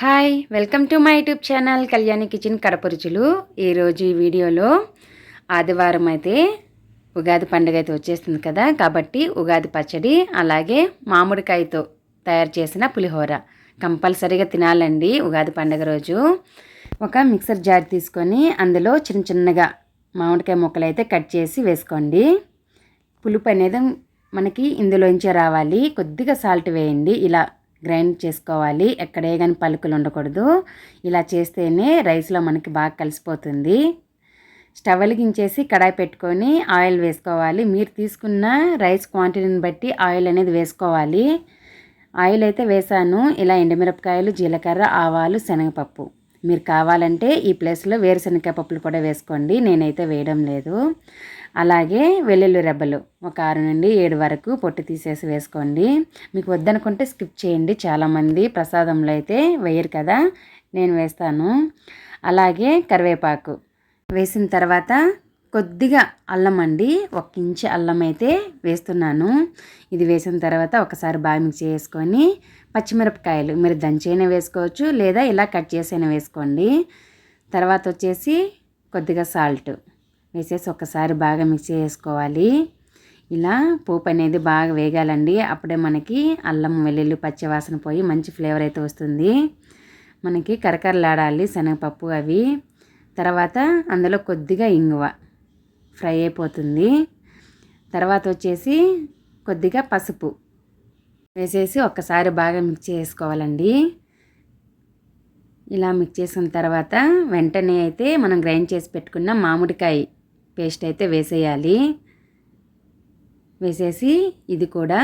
Hi welcome to my YouTube channel Kalyani kitchen Kadapa రుచులు ఈరోజు ఈ వీడియోలో ఆదివారం అయితే ఉగాది పండుగ అయితే వచ్చేస్తుంది కదా కాబట్టి ఉగాది పచ్చడి అలాగే మామిడికాయతో తయారు చేసిన పులిహోర కంపల్సరీగా తినాలండి ఉగాది పండుగ రోజు. ఒక మిక్సర్ జార్ తీసుకొని అందులో చిన్న చిన్నగా మామిడికాయ ముక్కలు అయితే కట్ చేసి వేసుకోండి. పులుపు అనేది మనకి ఇందులోంచే రావాలి. కొద్దిగా సాల్ట్ వేయండి. ఇలా గ్రైండ్ చేసుకోవాలి. ఎక్కడే కానీ పలుకులు ఉండకూడదు. ఇలా చేస్తేనే రైస్లో మనకి బాగా కలిసిపోతుంది. స్టవ్ వెలిగించేసి కడాయి పెట్టుకొని ఆయిల్ వేసుకోవాలి. మీరు తీసుకున్న రైస్ క్వాంటిటీని బట్టి ఆయిల్ అనేది వేసుకోవాలి. ఆయిల్ అయితే వేసాను. ఇలా ఎండుమిరపకాయలు జీలకర్ర ఆవాలు శనగపప్పు. మీరు కావాలంటే ఈ ప్లేస్లో వేరుశనగ పప్పులు కూడా వేసుకోండి. నేనైతే వేయడం లేదు. అలాగే వెల్లుల్లి రెబ్బలు ఒక ఆరు నుండి ఏడు వరకు పొట్టు తీసేసి వేసుకోండి. మీకు వద్దనుకుంటే స్కిప్ చేయండి. చాలామంది ప్రసాదంలో అయితే వేయరు కదా నేను వేస్తాను. అలాగే కరివేపాకు వేసిన తర్వాత కొద్దిగా అల్లం అండి ఒక ఇంచు అల్లం అయితే వేస్తున్నాను. ఇది వేసిన తర్వాత ఒకసారి బాగా మిక్స్ చేసుకొని పచ్చిమిరపకాయలు మీరు దంచైనా వేసుకోవచ్చు లేదా ఇలా కట్ చేసైనా వేసుకోండి. తర్వాత వచ్చేసి కొద్దిగా సాల్ట్. వేసేసి ఒకసారి బాగా మిక్స్ చేసుకోవాలి. ఇలా పోపు అనేది బాగా వేగాలండి. అప్పుడే మనకి అల్లం వెల్లుల్లి పచ్చివాసన పోయి మంచి ఫ్లేవర్ అయితే వస్తుంది. మనకి కరకరలాడాలి శనగపప్పు అవి. తర్వాత అందులో కొద్దిగా ఇంగువ ఫ్రై అయిపోతుంది. తర్వాత వచ్చేసి కొద్దిగా పసుపు వేసేసి ఒక్కసారి బాగా మిక్స్ చేసుకోవాలండి. ఇలా మిక్స్ చేసిన తర్వాత వెంటనే అయితే మనం గ్రైండ్ చేసి పెట్టుకున్న మామిడికాయ పేస్ట్ అయితే వేసేయాలి. వేసేసి ఇది కూడా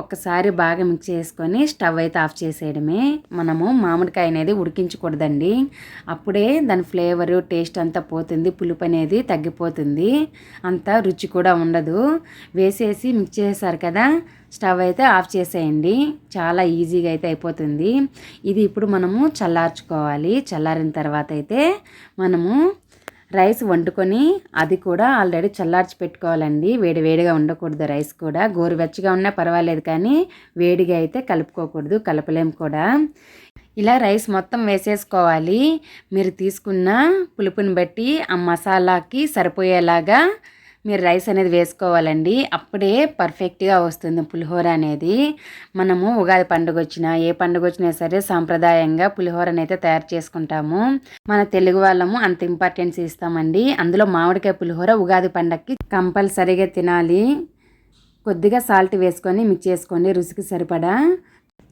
ఒక్కసారి బాగా మిక్స్ చేసుకొని స్టవ్ అయితే ఆఫ్ చేసేయడమే. మనము మామిడికాయ అనేది ఉడికించకూడదండి. అప్పుడే దాని ఫ్లేవరు టేస్ట్ అంతా పోతుంది పులుపు అనేది తగ్గిపోతుంది. అంత రుచి కూడా ఉండదు. వేసేసి మిక్స్ చేశారు కదా స్టవ్ అయితే ఆఫ్ చేసేయండి. చాలా ఈజీగా అయితే అయిపోతుంది. ఇది ఇప్పుడు మనము చల్లార్చుకోవాలి. చల్లారిన తర్వాత అయితే మనము రైస్ వండుకొని అది కూడా ఆల్రెడీ చల్లార్చి పెట్టుకోవాలండి. వేడి వేడిగా ఉండకూడదు రైస్ కూడా. గోరువెచ్చగా ఉన్నా పర్వాలేదు కానీ వేడిగా అయితే కలుపుకోకూడదు కలపలేము కూడా. ఇలా రైస్ మొత్తం వేసేసుకోవాలి. మీరు తీసుకున్న పులుపుని బట్టి ఆ మసాలాకి సరిపోయేలాగా మీరు రైస్ అనేది వేసుకోవాలండి. అప్పుడే పర్ఫెక్ట్గా వస్తుంది పులిహోర అనేది. మనము ఉగాది పండుగ వచ్చినా ఏ పండుగ వచ్చినా సరే సాంప్రదాయంగా పులిహోరని అయితే తయారు చేసుకుంటాము. మన తెలుగు వాళ్ళము అంత ఇంపార్టెన్స్ ఇస్తామండి. అందులో మామిడికాయ పులిహోర ఉగాది పండగకి కంపల్సరీగా తినాలి. కొద్దిగా సాల్ట్ వేసుకొని మిక్స్ చేసుకోండి రుచికి సరిపడా.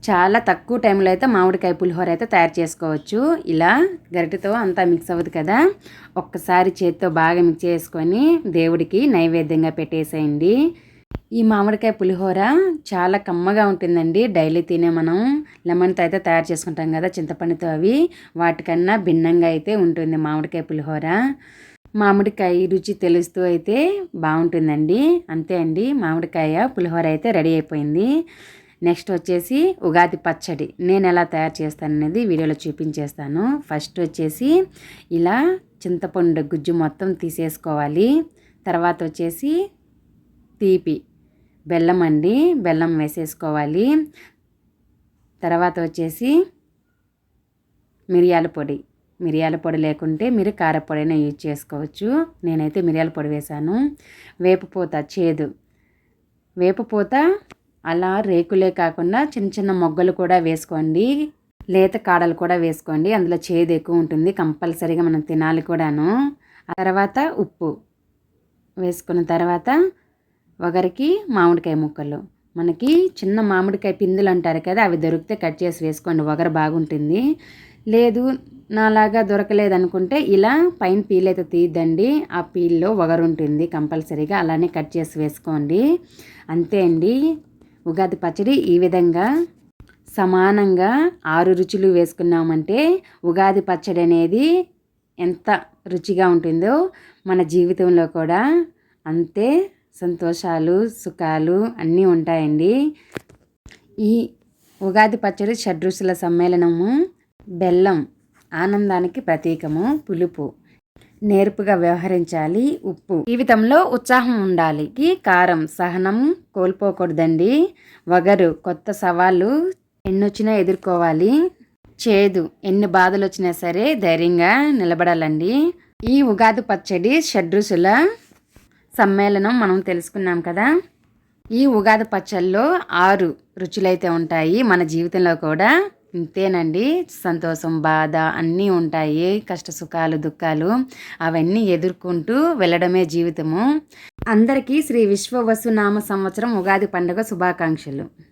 చాలా తక్కువ టైంలో అయితే మామిడికాయ పులిహోర అయితే తయారు చేసుకోవచ్చు. ఇలా గరిటెతో అంతా మిక్స్ అవ్వదు కదా. ఒక్కసారి చేతితో బాగా మిక్స్ చేసుకొని దేవుడికి నైవేద్యంగా పెట్టేసేయండి. ఈ మామిడికాయ పులిహోర చాలా కమ్మగా ఉంటుందండి. డైలీ తినే మనం. లెమన్తో అయితే తయారు చేసుకుంటాం కదా చింతపండుతో అవి. వాటికన్నా భిన్నంగా అయితే ఉంటుంది మామిడికాయ పులిహోర. మామిడికాయ రుచి తెలుస్తూ అయితే బాగుంటుందండి. అంతే అండి. మామిడికాయ పులిహోర అయితే రెడీ అయిపోయింది. నెక్స్ట్ వచ్చేసి ఉగాది పచ్చడి. నేను ఎలా తయారు చేస్తాను అనేది వీడియోలో చూపించేస్తాను. ఫస్ట్ వచ్చేసి ఇలా చింతపండు గుజ్జు మొత్తం తీసేసుకోవాలి. తర్వాత వచ్చేసి తీపి బెల్లం అండి బెల్లం వేసేసుకోవాలి. తర్వాత వచ్చేసి మిరియాల పొడి. మిరియాల పొడి లేకుంటే మీరు కారపొడైనా యూజ్ చేసుకోవచ్చు. నేనైతే మిరియాల పొడి వేశాను. వేపపూత చేదు. వేపపూత అలా రేకులే కాకుండా చిన్న చిన్న మొగ్గలు కూడా వేసుకోండి. లేత కాడలు కూడా వేసుకోండి. అందులో చేదు ఎక్కువ ఉంటుంది. కంపల్సరీగా మనం తినాలి కూడాను. ఆ తర్వాత ఉప్పు వేసుకున్న తర్వాత ఒకరికి మామిడికాయ ముక్కలు. మనకి చిన్న మామిడికాయ పిందులు అంటారు కదా అవి దొరికితే కట్ చేసి వేసుకోండి. ఒకరు బాగుంటుంది. లేదు నాలాగా దొరకలేదనుకుంటే ఇలా పైన పీల్ అయితే తీద్దండి. ఆ పీల్లో వగరు ఉంటుంది కంపల్సరీగా. అలానే కట్ చేసి వేసుకోండి. అంతే అండి. ఉగాది పచ్చడి ఈ విధంగా సమానంగా ఆరు రుచులు వేసుకున్నామంటే ఉగాది పచ్చడి అనేది ఎంత రుచిగా ఉంటుందో మన జీవితంలో కూడా అంతే సంతోషాలు సుఖాలు అన్నీ ఉంటాయండి. ఈ ఉగాది పచ్చడి షడ్రుచుల సమ్మేళనము బెల్లం ఆనందానికి ప్రతీకము పులుపు. నేర్పుగా వ్యవహరించాలి. ఉప్పు. జీవితంలో ఉత్సాహం ఉండాలి. కారం సహనం కోల్పోకూడదండి. వగరు కొత్త సవాళ్ళు ఎన్నొచ్చినా ఎదుర్కోవాలి. చేదు ఎన్ని బాధలు వచ్చినా సరే ధైర్యంగా నిలబడాలండి. ఈ ఉగాది పచ్చడి షడ్రుసుల సమ్మేళనం మనం తెలుసుకున్నాం కదా. ఈ ఉగాది పచ్చళ్ళలో ఆరు రుచులైతే ఉంటాయి మన జీవితంలో కూడా. ఇంతేనండి. సంతోషం బాధ అన్నీ ఉంటాయి. కష్ట సుఖాలు దుఃఖాలు అవన్నీ ఎదుర్కొంటూ వెళ్ళడమే జీవితము. అందరికీ శ్రీ విశ్వవసునామ సంవత్సరం ఉగాది పండుగ శుభాకాంక్షలు.